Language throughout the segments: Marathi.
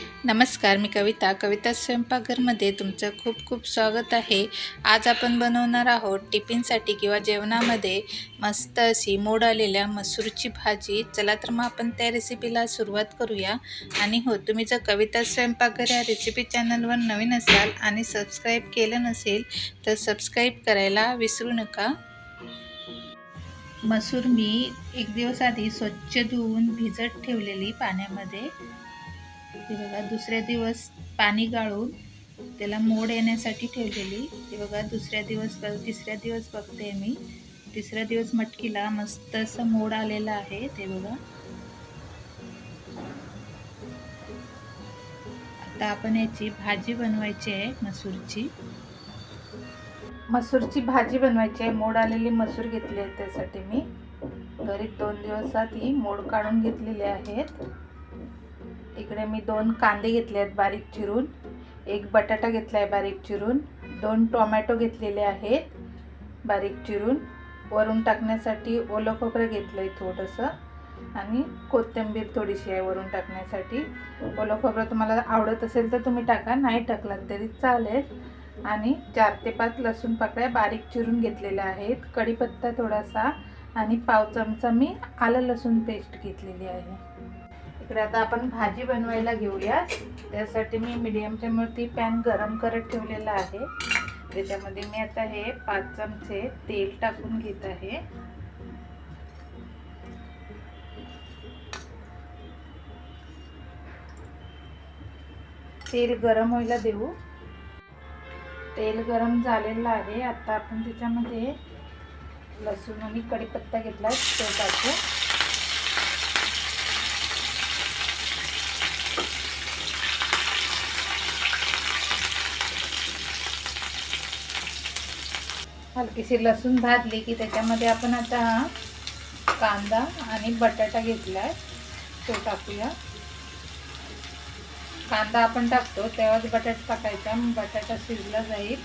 नमस्कार मी कविता. कविता स्वयंपाकघरमध्ये तुमचं खूप खूप स्वागत आहे. आज आपण बनवणार आहोत टिफिनसाठी किंवा जेवणामध्ये मस्त अशी मोड आलेल्या मसूरची भाजी. चला तर मग आपण त्या रेसिपीला सुरुवात करूया. आणि हो तुम्ही जर कविता स्वयंपाकघर या रेसिपी चॅनलवर नवीन असाल आणि सबस्क्राईब केलं नसेल तर सबस्क्राईब करायला विसरू नका. मसूर मी एक दिवस आधी स्वच्छ धुवून भिजत ठेवलेली पाण्यामध्ये. हे बघा दुसऱ्या दिवस पाणी गाळून त्याला मोड येण्यासाठी ठेवलेली. हे बघा दुसऱ्या दिवस तिसऱ्या दिवस बघते मी. तिसऱ्या दिवस मटकीला मस्त असं मोड आलेलं आहे ते बघा. आता आपण याची भाजी बनवायची आहे मसूरची. मसूरची भाजी बनवायची आहे. मोड आलेली मसूर घेतली आहे त्यासाठी मी. घरी दोन दिवसात ही मोड काढून घेतलेले आहेत. इकडे मी दोन कांदे घेतले आहेत बारीक चिरून. एक बटाटा घेतला आहे बारीक चिरून. दोन टोमॅटो घेतलेले आहेत बारीक चिरून. वरून टाकण्यासाठी ओलं खोबरं घेतलं आहे थोडंसं. आणि कोथिंबीर थोडीशी आहे वरून टाकण्यासाठी. ओलं खोबरं तुम्हाला आवडत असेल तर तुम्ही टाका नाही टाकलात तरी चालेल. आणि चार ते पाच लसूण पाकळ्या बारीक चिरून घेतलेल्या आहेत. कढीपत्ता थोडासा आणि पाव चमचा मी आलं लसूण पेस्ट घेतलेली आहे. इकडे आता आपण भाजी बनवायला घेऊया त्यासाठी मी मीडियम वरती पॅन गरम करत ठेवलेला आहे. त्याच्यामध्ये मी आता हे पाच चमचे तेल टाकून घेत आहे. तेल गरम व्हायला देऊ. तेल गरम झालेलं आहे. आता आपण त्याच्यामध्ये लसूण आणि कढीपत्ता घेतला तो टाकू. हलकीशी लसूण भाजली की त्याच्यामध्ये आपण आता कांदा आणि बटाटा घेतला आहे तो टाकूया. कांदा आपण टाकतो तेव्हाच बटाटा टाकायचा. बटाटा शिजला जाईल.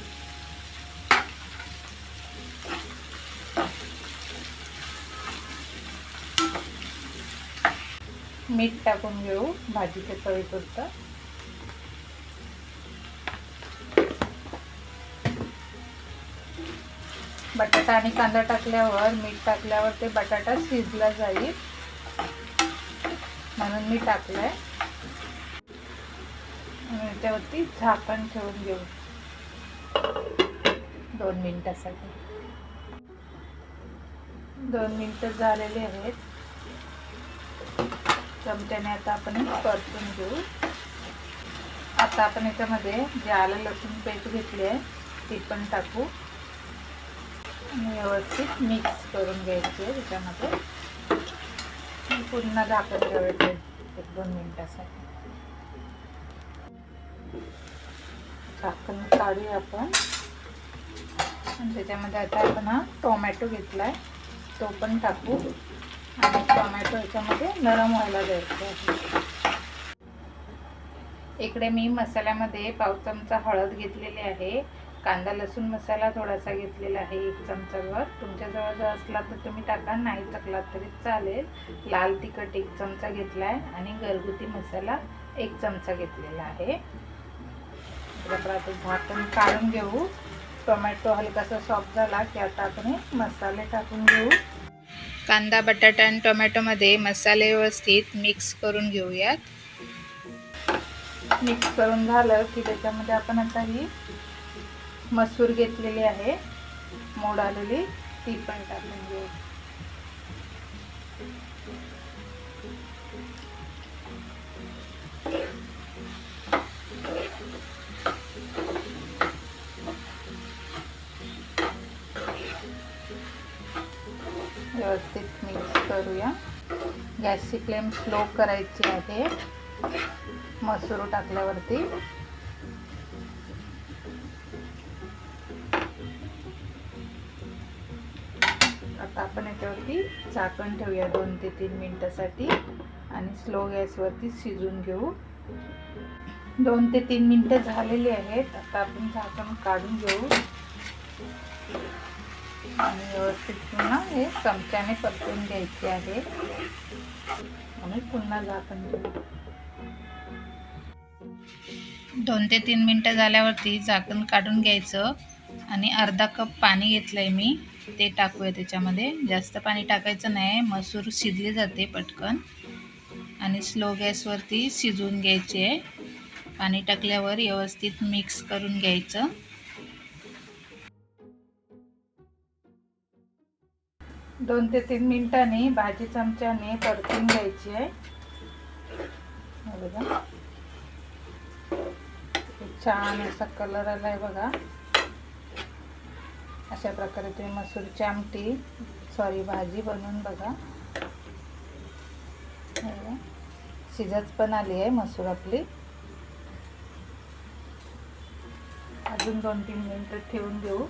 मीठ टाकून घेऊ भाजीच्या चवीपुरतं बटाटा आणि कांदा टाकल्यावर मीठ टाकल्यावर ते बटाटा शिजला जाईल. म्हणून मी टाकलाय. त्यावरती झाकण ठेवून घेऊ. दोन मिनिटासाठी. दोन मिनिटं झालेले आहेत. चमच्याने आता आपण परतून घेऊ. आता आपण याच्यामध्ये जे आलं लसूण पेस्ट घेतली आहे ती पण टाकू. आणि व्यवस्थित मिक्स करून घ्यायचे त्याच्यामध्ये. पुन्हा झाकण ठेवायचे एक दोन मिनटासाठी. झाकण काढूया आपण. आणि त्याच्यामध्ये आता आपण हा टोमॅटो घेतला आहे तो पण टाकू. आणि टोमॅटो याच्यामध्ये नरम व्हायला द्यायचं आहे. इकडे मी मसाल्यामध्ये पाव चमचा हळद घेतलेली आहे. कांदा लसूण मसाला थोडासा घेतलेला आहे एक चमचाभर तुमच्याजवळ जर असला तर तुम्ही टाका नाही टाकला तरी चालेल. लाल तिखट एक चमचा घेतला आहे आणि घरगुती मसाला एक चमचा घेतलेला आहे. आता झाकण काढून घेऊ. टोमॅटो हलकासा सॉफ्ट झाला की आता आपण मसाले टाकून घेऊ. कांदा बटाटा आणि टोमॅटोमध्ये मसाले व्यवस्थित मिक्स करून घेऊयात. मिक्स करून झालं की त्याच्यामध्ये आपण आता ही मसूर घेतलेली आहे. मोड आलेली. ती पण टाकून घेऊ. व्यवस्थित मिक्स करूया. गॅसची फ्लेम स्लो करायची आहे. मसूर टाकल्यावरती. आता आपण याच्यावरती झाकण ठेवूया दोन ते तीन मिनटासाठी आणि स्लो गॅसवरती शिजून घेऊ. दोन ते तीन मिनटं झालेली आहेत. आता आपण झाकण काढून घेऊ. आणि व्यवस्थित पुन्हा हे चमच्याने परतून घ्यायचे आहे. आणि पुन्हा झाकण घेऊ दोन ते तीन मिनटं झाल्यावरती झाकण काढून घ्यायचं. आणि अर्धा कप पाणी घेतलं आहे मी. ते टाकूया त्याच्यामध्ये. जास्त पाणी टाकायचं नाही. मसूर शिजली जाते पटकन. आणि स्लो गॅसवरती शिजवून घ्यायची. आहे पाणी टाकल्यावर व्यवस्थित मिक्स करून घ्यायचं. दोन ते तीन मिनिटांनी भाजी चमच्याने परतून घ्यायची आहे. बघा. छान असा कलर आलाय बघा. अशा प्रकारे तुम्ही मसूरची आमटी सॉरी भाजी बनवून बघा. शिजत पण आली आहे मसूर आपली. अजून दोन तीन मिनटं ठेवून देऊ.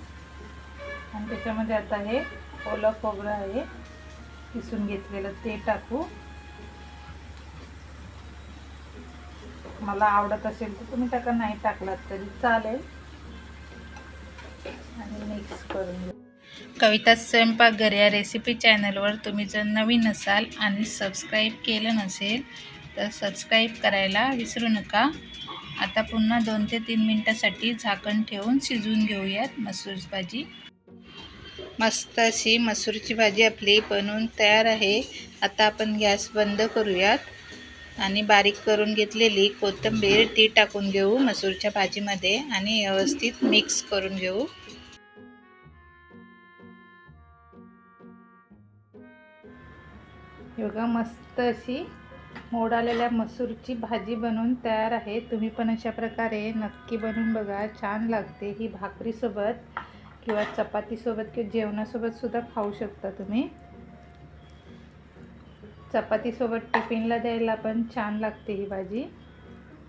आणि त्याच्यामध्ये आता हे ओलं खोबरं आहे किसून घेतलेलं ते टाकू. मला आवडत असेल तर तुम्ही टाका नाही टाकलात तरी चालेल. आणि मिक्स करून घेऊ. कविता स्वयंपाकघर या रेसिपी चॅनलवर तुम्ही जर नवीन असाल आणि सबस्क्राईब केलं नसेल तर सबस्क्राईब करायला विसरू नका. आता पुन्हा दोन ते तीन मिनटासाठी झाकण ठेवून शिजवून घेऊयात मसूरची भाजी. मस्त अशी मसूरची भाजी आपली बनवून तयार आहे. आता आपण गॅस बंद करूयात. आणि बारीक करून घेतलेली कोथिंबीर ती टाकून घेऊ मसूरच्या भाजीमध्ये आणि व्यवस्थित मिक्स करून घेऊ. बघा मस्त अशी मोड आलेल्या मसूरची भाजी बनवून तयार आहे. तुम्ही पण अशा प्रकारे नक्की बनवून बघा. छान लागते ही भाकरीसोबत किंवा चपातीसोबत किंवा जेवणासोबत सुद्धा खाऊ शकता तुम्ही. चपातीसोबत टिफिनला द्यायला पण छान लागते ही भाजी.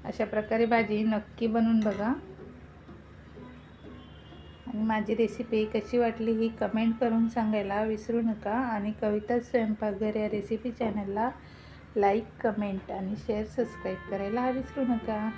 अशा प्रकारे भाजी नक्की बनवून बघा. आणि माझी रेसिपी कशी वाटली ही कमेंट करून सांगायला विसरू नका. आणि कविता स्वयंपाकघर या रेसिपी चॅनलला लाईक कमेंट आणि शेअर सबस्क्राईब करायला विसरू नका.